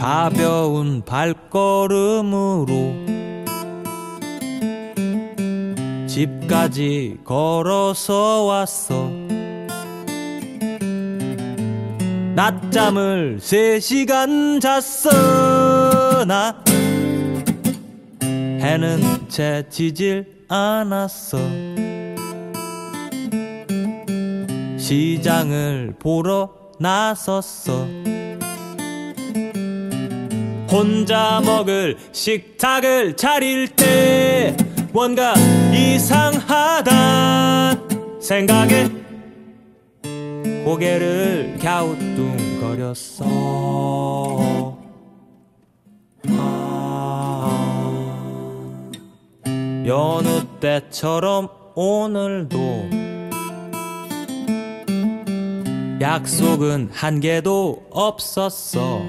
가벼운 발걸음으로 집까지 걸어서 왔어. 낮잠을 세 시간 잤어 나 해는 채 지질 않았어. 시장을 보러 나섰어 혼자 먹을 식탁을 차릴 때 뭔가 이상하다 생각에 고개를 갸우뚱거렸어. 아, 여느 때처럼 오늘도 약속은 한 개도 없었어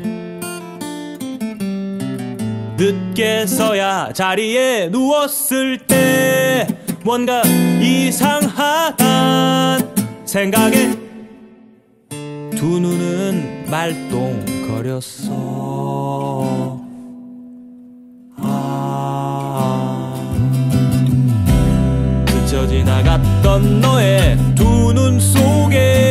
늦게서야 자리에 누웠을 때 뭔가 이상하단 생각에 두 눈은 말똥거렸어. 아. 그저 지나갔던 너의 두 눈 속에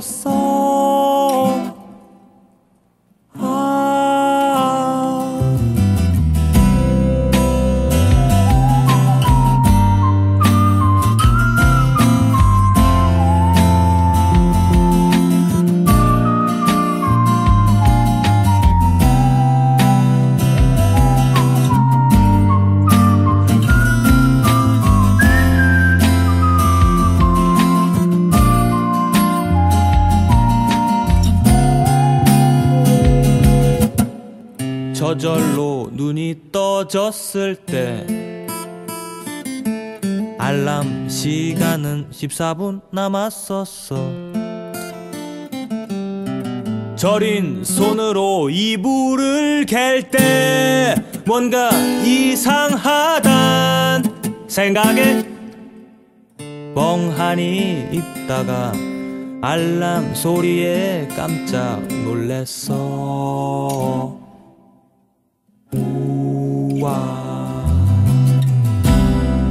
싶었 저절로 눈이 떠졌을 때. 알람 시간은 14분 남았었어. 저린 손으로 이불을 갤 때 뭔가 이상하단 생각에 멍하니 있다가 알람 소리에 깜짝 놀랬어 우와.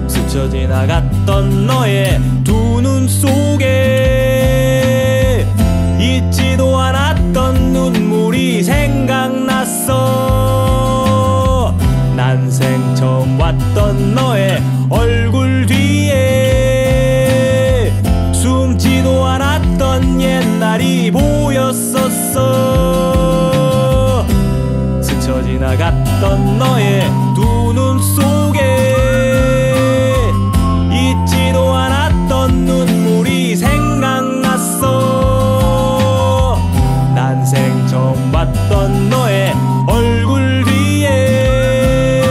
스쳐 지나갔던 너의 두 눈 속에 잊지도 않았던 눈물이 생각났어. 난생 처음 왔던 너의 얼굴 뒤에 숨지도 않았던 옛날이 보였었어. 스쳐 지나갔던 너의 난생 처음 봤던 너의 얼굴 뒤에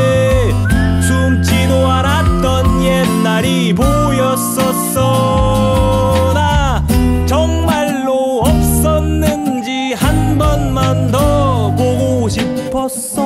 숨지도 않았던 옛날이 보였었어. 나 정말로 없었는지 한 번만 더 보고 싶었어.